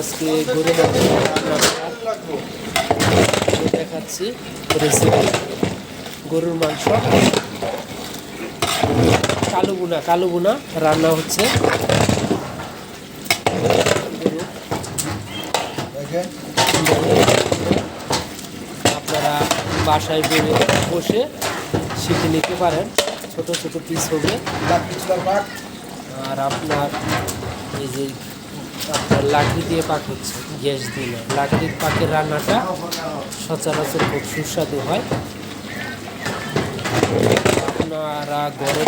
আজকে দেখাচ্ছি রেসিপি গরুর মাংস। কালো বুনা কালো বুনা রান্না হচ্ছে। আপনারা বাসায় বেড়ে বসে শিখে নিতে পারেন। ছোট ছোট পিস হবে। আর আপনার এই যে আপনার লাকড়ি দিয়ে পাক হচ্ছে, গ্যাস না। লাকড়ির পাকের রান্নাটা সচরাচর খুব সুস্বাদু হয়। আপনারা ঘরে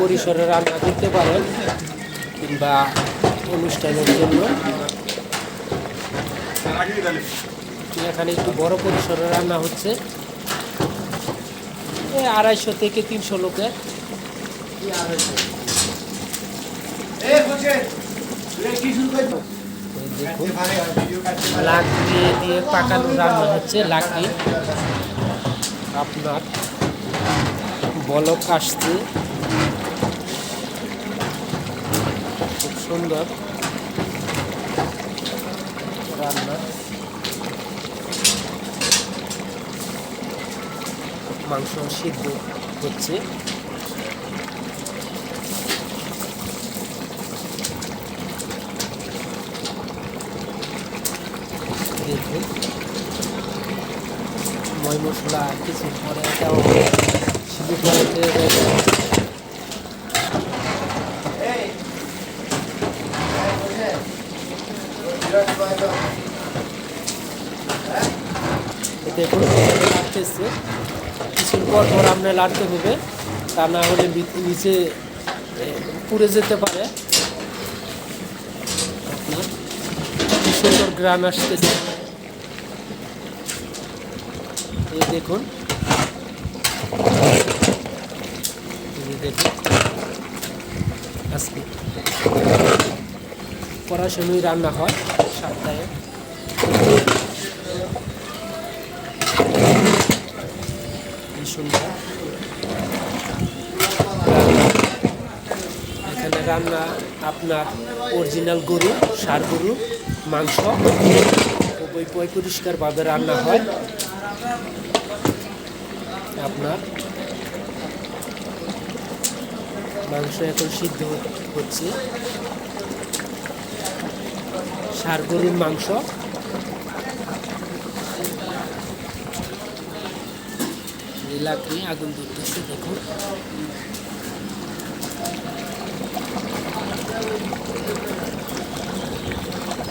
পরিসরে রান্না করতে পারেন কিংবা অনুষ্ঠানের জন্য। এখানে একটু বড় পরিসরে রান্না হচ্ছে। আড়াইশো থেকে তিনশো লোকের। এই দেখুন লাকড়ি দিয়ে পাকানো রান্না হচ্ছে, লাকড়ি। আপনার বলক আসছে। খুব সুন্দর রান্না। মাংস সিদ্ধ হচ্ছে দেখুন ময় মশলা কিছু পরে এটাও সিদ্ধ করে দিয়ে পর পর আপনার লাড়তে হবে। তা না হলে নিচে পুড়ে যেতে পারে। সুন্দর গ্রাম আসতেছে। এই দেখুন। দেখুন। আজকে পড়াশুনোই রান্না হয় সপ্তাহে। সুন্দর এখানে রান্না আপনার অরিজিনাল গরু, সার গরু, মাংস। খুবই পরিষ্কারভাবে রান্না হয়। আপনার মাংস এখন সিদ্ধ হচ্ছে। সার গরুর মাংস। লাকড়ি আগুন ধরতেছে দেখুন।